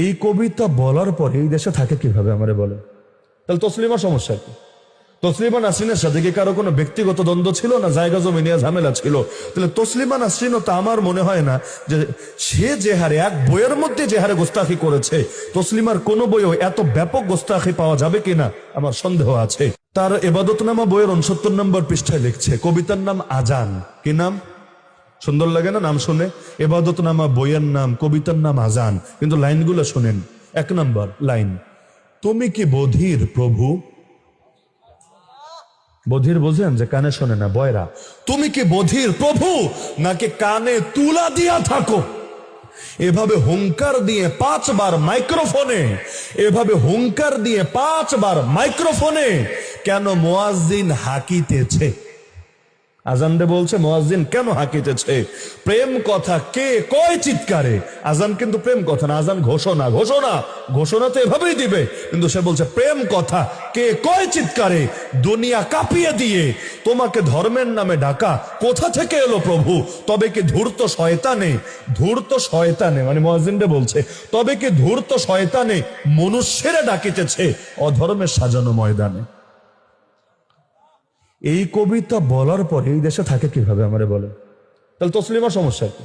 এই কবিতা বলার পরে এই দেশে থাকে কীভাবে, আমারে বলে? তাহলে তসলিমার সমস্যা কি? তসলিমা নাসরিনের সাথে কি কারও কোনো ব্যক্তিগত দ্বন্দ্ব ছিল না, জায়গা জমি নিয়ে ঝামেলা ছিল? তাহলে তসলিমা নাসরিনও তা আমার মনে হয় না যে সে যে হারে, এক বইয়ের মধ্যে যে হারে গোস্তাখি করেছে, তসলিমার কোনো বইও এত ব্যাপক গোস্তাখি পাওয়া যাবে কিনা আমার সন্দেহ আছে। তার এবাদতনামা বইয়ের উনসত্তর নম্বর পৃষ্ঠায় লিখছে, কবিতার নাম আজান। কি নাম? সুন্দর লাগে না নাম শুনে? এবাদত নামা বইয়ের নাম, কবিতার নাম আজান। কিন্তু লাইনগুলো শোনেন। এক নম্বর লাইন, তুমি কি বধির প্রভু? বধির বোঝেন যে কানে শোনে না, বয়রা। তুমি কি বধির প্রভু? নাকি কানে তুলা দিয়া থাকো? এভাবে হুঙ্কার দিয়ে পাঁচবার মাইক্রোফোনে, এভাবে হুঙ্কার দিয়ে পাঁচবার মাইক্রোফোনে কেন মোয়াজিন হাকিতেছে? আজানরে বলছে মোয়াজিন কেন হাঁকিতেছে? প্রেম কথা কে কয় চিৎকারে? আজান কিন্তু প্রেম কথা না, আজান ঘোষণা ঘোষণা। ঘোষণা তো এভাবেই দিবে। কিন্তু সে বলছে, প্রেম কথা কে কয় চিৎকারে? দুনিয়া কাঁপিয়ে দিয়ে। তোমাকে ধর্মের নামে ডাকা। কোথা থেকে এলো প্রভু? তবে কি ধূর্ত শয়তানে? ধূর্ত শয়তানে? মানে মোয়াজিনরে বলছে, তবে কি ধূর্ত শয়তানে মনুষ্যেরা ডাকিতেছে? অধর্মের সাজানো ময়দানে। এই কবিতা বলার পরে এই দেশে থাকে কীভাবে আমারে বলে তাহলে তসলিমার সমস্যা কি?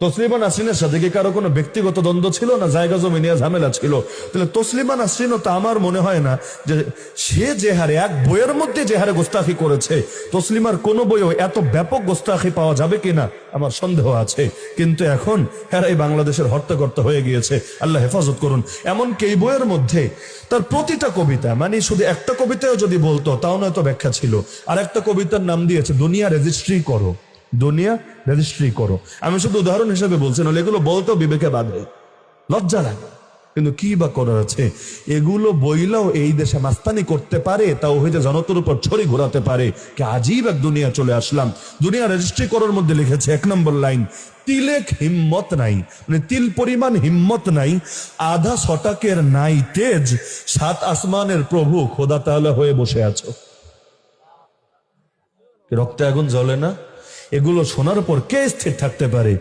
তসলিমা নাসরিনের সাথে কি কারও কোনো ব্যক্তিগত দ্বন্দ্ব ছিল না জায়গা জমি নিয়ে ঝামেলা ছিল? তাহলে তসলিমা নাসরিনও তা আমার মনে হয় না যে সে যে হারে, এক বইয়ের মধ্যে যে হারে গোস্তাখি করেছে, তসলিমার কোনো বইও এত ব্যাপক গোস্তাখি পাওয়া যাবে কিনা আমার সন্দেহ আছে। কিন্তু এখন হেরাই বাংলাদেশের হর্তাকর্তা হয়ে গিয়েছে। আল্লাহ হেফাজত করুন। এমনকি এই বইয়ের মধ্যে তার প্রতিটা কবিতা মানে শুধু একটা কবিতাও যদি বলতো, তাও নয়তো ব্যাখ্যা ছিল। আর একটা কবিতার নাম দিয়েছে, দুনিয়া রেজিস্ট্রি করো। দুনিয়া রেজিস্ট্রি করো। আমি শুধু উদাহরণ হিসেবে বলছি না এগুলো বলতেও বিবেকে বাধে লজ্জা লাগে। কিন্তু কি বা করার আছে? এগুলো বইলাও এই দেশে মাস্তানি করতে পারে তাও হইতে জনতার উপর ছড়ি ঘোরাতে পারে। কি আজীব এক দুনিয়া চলে আসলাম। দুনিয়া রেজিস্ট্রি করার মধ্যে লিখেছে এক নম্বর লাইন, তিলেক হিম্মত নাই মানে তিল পরিমাণ হিম্মত নাই, আধা শটাকের নাই তেজ, সাত আসমানের প্রভু খোদা তাহলে হয়ে বসে আছো। রক্তে আগুন জ্বলে না? এগুলো শোনার পর কে স্থির থাকতে পারে?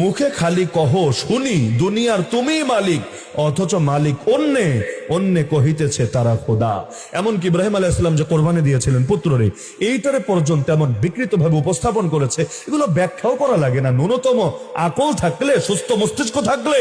মুখে খালি কহ, শুনি, দুনিয়ার তুমি মালিক, অথচ মালিক অন্যে অন্যে কহিতেছে তারা খোদা। এমনকি ইব্রাহিম আলাহ ইসলাম যে কোরবানি দিয়েছিলেন, পুত্ররে, এইটারে পর্যন্ত এমন বিকৃত ভাবে উপস্থাপন করেছে। এগুলো ব্যাখ্যাও করা লাগে না। ন্যূনতম আকল থাকলে, সুস্থ মস্তিষ্ক থাকলে,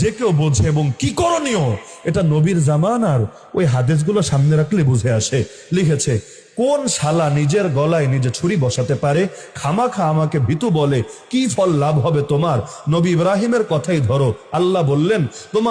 যে কেউ বোঝে এবং কি করণীয়, এটা নবীর জামান আর ওই হাদিসগুলো সামনে রাখলে বুঝে আসে। লিখেছে কোন শালা নিজের গলায় নিজে ছুরি বসাতে পারে? খামাখা আমাকে ভীতু বলে, কি ফল লাভ হবে তোমার? নবী ইব্রাহিমের কথাই ধরো। আল্লাহ বললেন, তোমার